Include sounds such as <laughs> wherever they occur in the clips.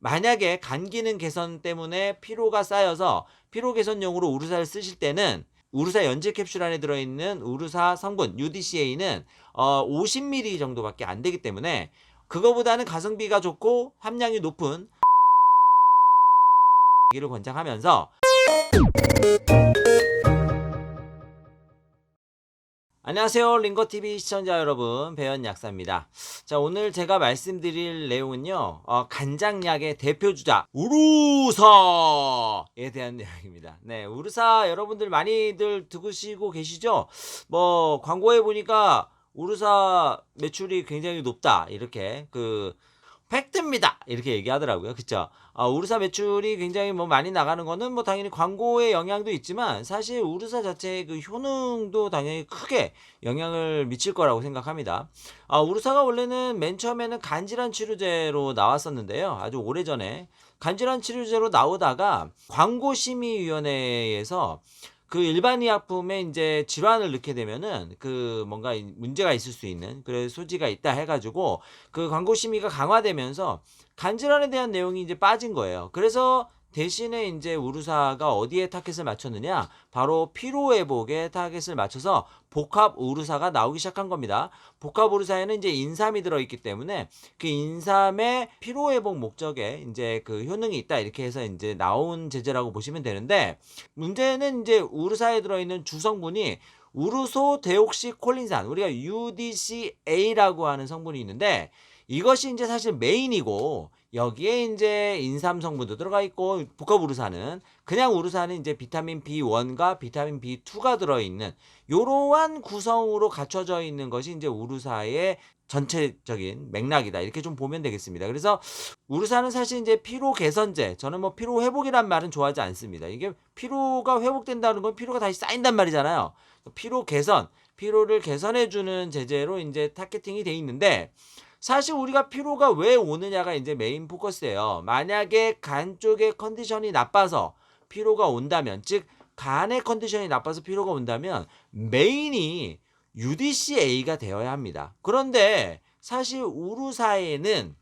만약에 간 기능 개선 때문에 피로가 쌓여서 피로 개선용으로 우르사를 쓰실 때는 우르사 연질 캡슐 안에 들어있는 우르사 성분 UDCA는 어, 50ml 정도밖에 안 되기 때문에 그거보다는 가성비가 좋고 함량이 높은 기를 권장하면서 안녕하세요. 링거TV 시청자 여러분 배현 약사입니다. 자 오늘 제가 말씀드릴 내용은요 어, 간장약의 대표주자 우루사에 대한 <laughs> 내용입니다. 네 우루사 여러분들 많이들 듣으시고 계시죠? 뭐 광고에 보니까 우루사 매출이 굉장히 높다 이렇게 그 팩트입니다. 이렇게 얘기하더라고요. 그쵸? 아, 우르사 매출이 굉장히 뭐 많이 나가는 거는 뭐 당연히 광고의 영향도 있지만 사실 우르사 자체의 그 효능도 당연히 크게 영향을 미칠 거라고 생각합니다. 아, 우르사가 원래는 맨 처음에는 간질환 치료제로 나왔었는데요. 아주 오래전에 간질환 치료제로 나오다가 광고심의위원회에서 그 일반 의약품에 이제 질환을 넣게 되면은 그 뭔가 이- 문제가 있을 수 있는 그래 소지가 있다 해가지고 그 광고 심의가 강화되면서 간질환에 대한 내용이 이제 빠진 거예요. 그래서 대신에 이제 우루사가 어디에 타겟을 맞췄느냐? 바로 피로 회복에 타겟을 맞춰서 복합 우루사가 나오기 시작한 겁니다. 복합 우루사에는 이제 인삼이 들어있기 때문에 그 인삼의 피로 회복 목적에 이제 그 효능이 있다 이렇게 해서 이제 나온 제제라고 보시면 되는데 문제는 이제 우르사에 들어있는 주성분이 우르소 데옥시 콜린산 우리가 UDCA라고 하는 성분이 있는데 이것이 이제 사실 메인이고 여기에 이제 인삼 성분도 들어가 있고 복합 우르사는 그냥 우르사는 이제 비타민 B1과 비타민 B2가 들어 있는 이러한 구성으로 갖춰져 있는 것이 이제 우르사의 전체적인 맥락이다 이렇게 좀 보면 되겠습니다. 그래서 우르사는 사실 이제 피로 개선제 저는 뭐 피로 회복이란 말은 좋아하지 않습니다. 이게 피로가 회복된다는 건 피로가 다시 쌓인단 말이잖아요. 피로 개선, 피로를 개선해 주는 제재로 이제 타겟팅이 돼 있는데 사실 우리가 피로가 왜 오느냐가 이제 메인 포커스예요. 만약에 간 쪽의 컨디션이 나빠서 피로가 온다면 즉 간의 컨디션이 나빠서 피로가 온다면 메인이 UDCA가 되어야 합니다. 그런데 사실 우루사에는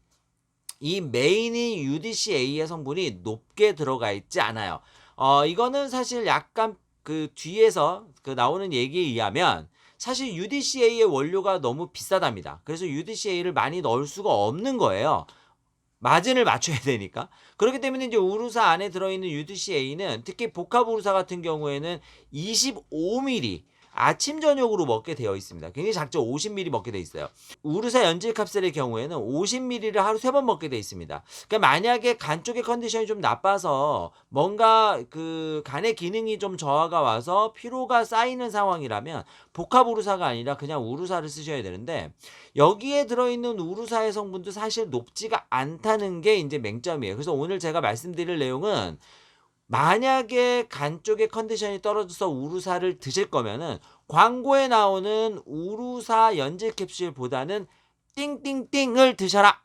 이 메인인 UDCA의 성분이 높게 들어가 있지 않아요. 어, 이거는 사실 약간 그 뒤에서 그 나오는 얘기에 의하면 사실 UDCA의 원료가 너무 비싸답니다. 그래서 UDCA를 많이 넣을 수가 없는 거예요. 마진을 <laughs> 맞춰야 되니까. 그렇기 때문에 이제 우루사 안에 들어있는 UDCA는 특히 복합 우루사 같은 경우에는 25ml 아침 저녁으로 먹게 되어 있습니다. 굉장히 작죠. 50ml 먹게 돼 있어요. 우르사 연질 캡슐의 경우에는 50ml를 하루 세 번 먹게 돼 있습니다. 그러니까 만약에 간 쪽의 컨디션이 좀 나빠서 뭔가 그 간의 기능이 좀 저하가 와서 피로가 쌓이는 상황이라면 복합 우르사가 아니라 그냥 우르사를 쓰셔야 되는데 여기에 들어 있는 우르사의 성분도 사실 높지가 않다는 게 이제 맹점이에요. 그래서 오늘 제가 말씀드릴 내용은 만약에 간 쪽의 컨디션이 떨어져서 우루사를 드실 거면은 광고에 나오는 우루사 연질 캡슐보다는 띵띵띵을 드셔라.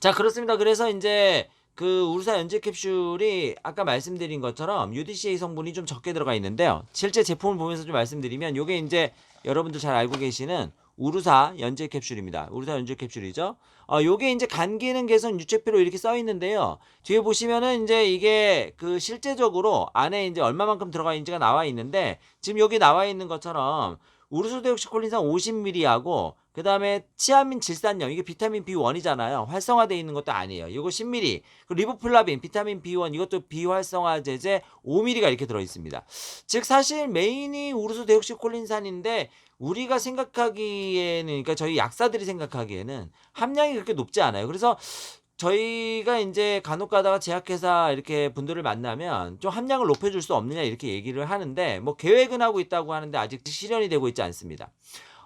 자, 그렇습니다. 그래서 이제 그 우루사 연질 캡슐이 아까 말씀드린 것처럼 UDCA 성분이 좀 적게 들어가 있는데요. 실제 제품을 보면서 좀 말씀드리면 요게 이제 여러분들 잘 알고 계시는 우루사 연질 캡슐입니다. 우루사 연질 캡슐이죠. 어, 요게 이제 간 기능 개선 유채피로 이렇게 써 있는데요. 뒤에 보시면은 이제 이게 그 실제적으로 안에 이제 얼마만큼 들어가 있는지가 나와 있는데 지금 여기 나와 있는 것처럼 우르소데옥시콜린산 50ml하고 그 다음에 치아민 질산염 이게 비타민 B1이잖아요. 활성화되어 있는 것도 아니에요. 이거 10ml. 그 리보플라빈 비타민 B1 이것도 비활성화 제제 5ml가 이렇게 들어 있습니다. 즉 사실 메인이 우르소데옥시콜린산인데 우리가 생각하기에는 그러니까 저희 약사들이 생각하기에는 함량이 그렇게 높지 않아요. 그래서 저희가 이제 간혹 가다가 제약회사 이렇게 분들을 만나면 좀 함량을 높여줄 수 없느냐 이렇게 얘기를 하는데 뭐 계획은 하고 있다고 하는데 아직 실현이 되고 있지 않습니다.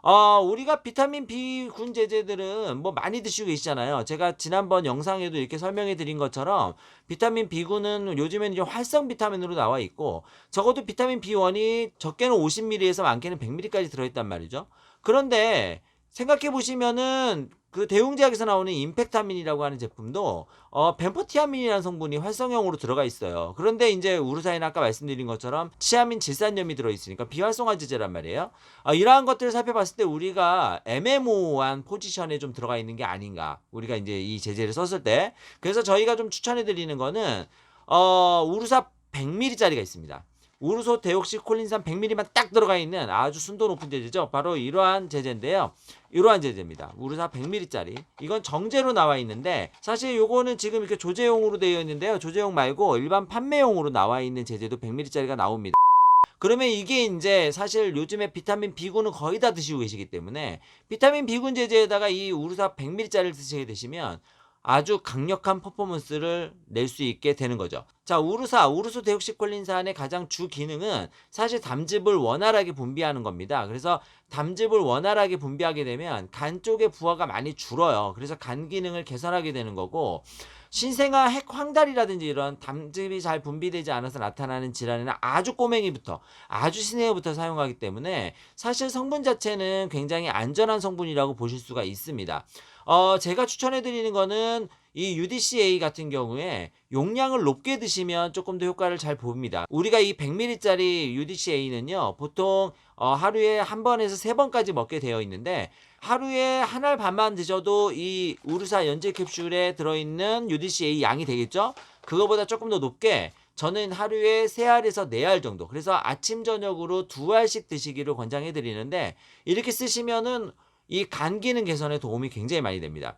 어, 우리가 비타민 B군 제제들은 뭐 많이 드시고 계시잖아요. 제가 지난번 영상에도 이렇게 설명해 드린 것처럼 비타민 B군은 요즘에는 이제 활성 비타민으로 나와 있고 적어도 비타민 B1이 적게는 50ml에서 많게는 100ml까지 들어있단 말이죠. 그런데 생각해 보시면은 그 대웅제약에서 나오는 임팩타민이라고 하는 제품도 어, 벤포티아민이라는 성분이 활성형으로 들어가 있어요. 그런데 이제 우르사에는 아까 말씀드린 것처럼 치아민 질산염이 들어 있으니까 비활성화 제제란 말이에요. 어, 이러한 것들을 살펴봤을 때 우리가 애매모호한 포지션에 좀 들어가 있는 게 아닌가. 우리가 이제 이 제제를 썼을 때. 그래서 저희가 좀 추천해 드리는 거는 어, 우르사 100ml짜리가 있습니다. 우르소 데옥시 콜린산 100ml만 딱 들어가 있는 아주 순도 높은 제제죠. 바로 이러한 제제인데요. 이러한 제제입니다. 우르사 100ml짜리. 이건 정제로 나와 있는데 사실 요거는 지금 이렇게 조제용으로 되어 있는데요. 조제용 말고 일반 판매용으로 나와 있는 제제도 100ml짜리가 나옵니다. 그러면 이게 이제 사실 요즘에 비타민 B군은 거의 다 드시고 계시기 때문에 비타민 B군 제제에다가 이 우르사 100ml짜리를 드시게 되시면 아주 강력한 퍼포먼스를 낼 수 있게 되는 거죠. 자, 우르사, 우르소 데옥시콜린산의 가장 주 기능은 사실 담즙을 원활하게 분비하는 겁니다. 그래서 담즙을 원활하게 분비하게 되면 간 쪽의 부하가 많이 줄어요. 그래서 간 기능을 개선하게 되는 거고 신생아 핵 황달이라든지 이런 담즙이 잘 분비되지 않아서 나타나는 질환에는 아주 꼬맹이부터 아주 신생아부터 사용하기 때문에 사실 성분 자체는 굉장히 안전한 성분이라고 보실 수가 있습니다. 어, 제가 추천해 드리는 거는 이 UDCA 같은 경우에 용량을 높게 드시면 조금 더 효과를 잘 봅니다. 우리가 이 100ml짜리 UDCA는요, 보통 어, 하루에 한 번에서 세 번까지 먹게 되어 있는데 하루에 한 알 반만 드셔도 이 우르사 연질 캡슐에 들어있는 UDCA 양이 되겠죠? 그거보다 조금 더 높게 저는 하루에 세 알에서 네 알 정도. 그래서 아침 저녁으로 두 알씩 드시기를 권장해 드리는데 이렇게 쓰시면은 이 간 기능 개선에 도움이 굉장히 많이 됩니다.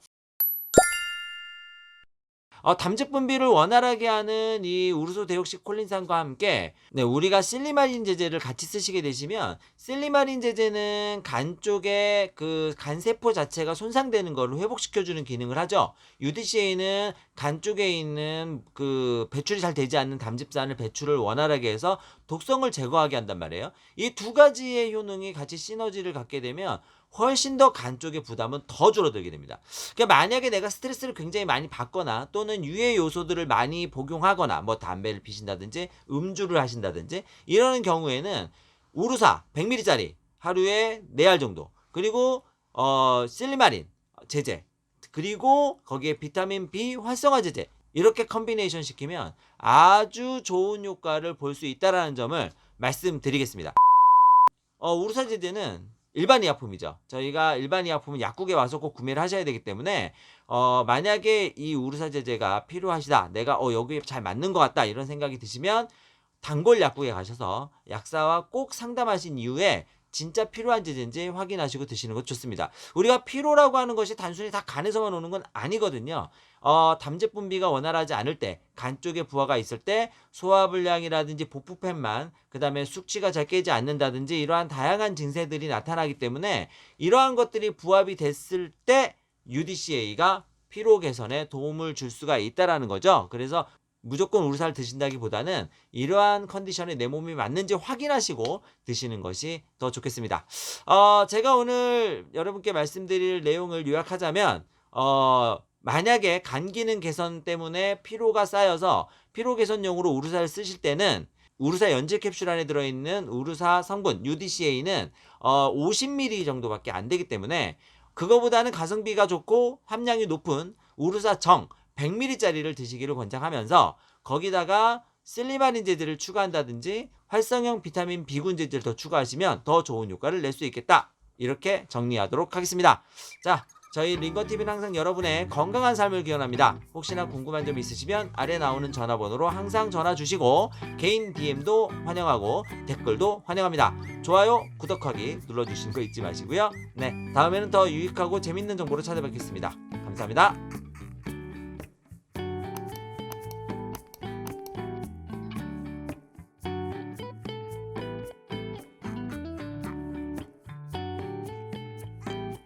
어, 담즙 분비를 원활하게 하는 이 우르소 데옥시콜린산과 함께 네, 우리가 실리마린 제제를 같이 쓰시게 되시면 실리마린 제제는 간 쪽에 그 간세포 자체가 손상되는 거를 회복시켜 주는 기능을 하죠. UDCA는 간 쪽에 있는 그 배출이 잘 되지 않는 담즙산을 배출을 원활하게 해서 독성을 제거하게 한단 말이에요. 이 두 가지의 효능이 같이 시너지를 갖게 되면 훨씬 더 간 쪽의 부담은 더 줄어들게 됩니다. 그러니까 만약에 내가 스트레스를 굉장히 많이 받거나 또는 유해 요소들을 많이 복용하거나 뭐 담배를 피신다든지 음주를 하신다든지 이러는 경우에는 우루사 100ml짜리 하루에 4알 정도 그리고 어 실리마린 제제 그리고 거기에 비타민 B 활성화 제제 이렇게 컨비네이션 시키면 아주 좋은 효과를 볼 수 있다라는 점을 말씀드리겠습니다. 어, 우루사 제제는 일반 의약품이죠. 저희가 일반 의약품은 약국에 와서 꼭 구매를 하셔야 되기 때문에 어, 만약에 이 우르사 제제가 필요하시다. 내가 어, 여기 잘 맞는 것 같다. 이런 생각이 드시면 단골 약국에 가셔서 약사와 꼭 상담하신 이후에 진짜 필요한 제제인지 확인하시고 드시는 것 좋습니다. 우리가 피로라고 하는 것이 단순히 다 간에서만 오는 건 아니거든요. 어, 담즙 분비가 원활하지 않을 때, 간 쪽에 부하가 있을 때 소화불량이라든지 복부팬만, 그 다음에 숙취가 잘 깨지 않는다든지 이러한 다양한 증세들이 나타나기 때문에 이러한 것들이 부합이 됐을 때 UDCA가 피로 개선에 도움을 줄 수가 있다라는 거죠. 그래서 무조건 우르사를 드신다기보다는 이러한 컨디션에 내 몸이 맞는지 확인하시고 드시는 것이 더 좋겠습니다. 어, 제가 오늘 여러분께 말씀드릴 내용을 요약하자면, 어, 만약에 간 기능 개선 때문에 피로가 쌓여서 피로 개선용으로 우르사를 쓰실 때는 우르사 연질 캡슐 안에 들어있는 우르사 성분 UDCA는 어, 50ml 정도밖에 안 되기 때문에 그거보다는 가성비가 좋고 함량이 높은 우르사 정 100ml짜리를 드시기를 권장하면서 거기다가 슬리마린 제제를 추가한다든지 활성형 비타민 B군 제제를 더 추가하시면 더 좋은 효과를 낼 수 있겠다. 이렇게 정리하도록 하겠습니다. 자, 저희 링거TV는 항상 여러분의 건강한 삶을 기원합니다. 혹시나 궁금한 점 있으시면 아래 나오는 전화번호로 항상 전화 주시고 개인 DM도 환영하고 댓글도 환영합니다. 좋아요, 구독하기 눌러주시는 거 잊지 마시고요. 네, 다음에는 더 유익하고 재밌는 정보로 찾아뵙겠습니다. 감사합니다.